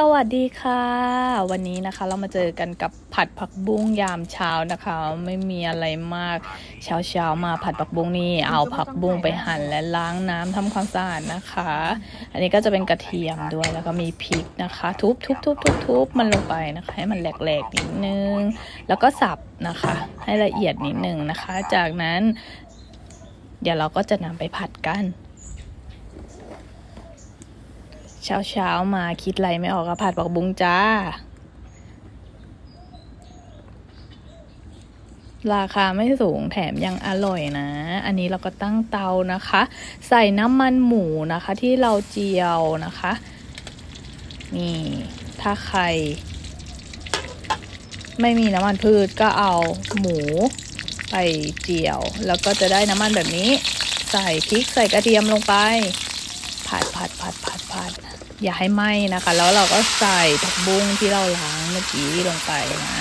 สวัสดีค่ะ วันนี้นะคะเรามาเจอกันกับผัดผักบุ้งยามเช้านะคะ ไม่มีอะไรมาก เช้าเช้าๆมาผัดผักบุ้งนี่เอาผักบุ้งไปหั่นและล้างน้ำทำความสะอาดนะคะ อันนี้ก็จะเป็นกระเทียมด้วยแล้วก็มีพริกนะคะ ทุบทุบทุบทุบทุบมันลงไปนะคะ ให้มันแหลกๆนิดนึง แล้วก็สับนะคะ ให้ละเอียดนิดนึงนะคะ จากนั้น เดี๋ยวเราก็จะนำไปผัดกัน เช้าเช้ามาคิดอะไรไม่ออกก็ผัดผักบุ้งจ้า ราคาไม่สูงแถมยังอร่อยนะ อันนี้เราก็ตั้งเตานะคะ ใส่น้ำมันหมูนะคะ ที่เราเจียวนะคะ นี่ ถ้าใคร ไม่มีน้ำมันพืชก็เอาหมูไปเจียว แล้วก็จะได้น้ำมันแบบนี้ ใส่พริกใส่กระเทียมลงไปผัดผัดผัดผัด อย่าให้ไหม้นะคะ แล้วเราก็ใส่ผักบุ้งที่เราล้างเมื่อกี้ลงไปนะ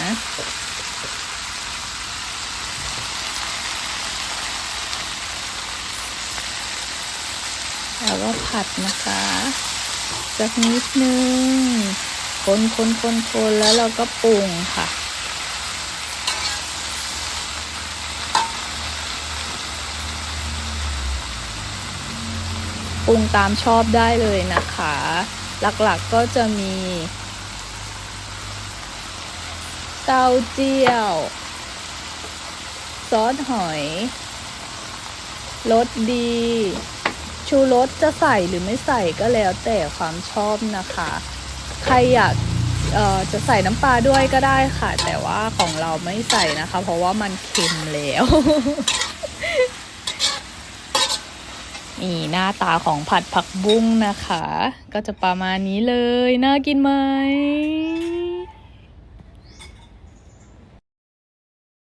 แล้วก็ผัดนะคะสักนิดนึงคนคนคนคนแล้วเราก็ปรุงค่ะ ปรุงตามชอบได้เลยนะคะ หลักๆก็จะมี เต้าเจี้ยว ซอสหอยรสดี ชูรสจะใส่หรือไม่ใส่ก็แล้วแต่ความชอบนะคะ ใครอยากจะใส่น้ำปลาด้วยก็ได้ค่ะ แต่ว่าของเราไม่ใส่นะคะ เพราะว่ามันเค็มแล้ว นี่หน้าตาของผัดผักบุ้งนะคะ ก็จะประมาณนี้เลย น่ากินไหม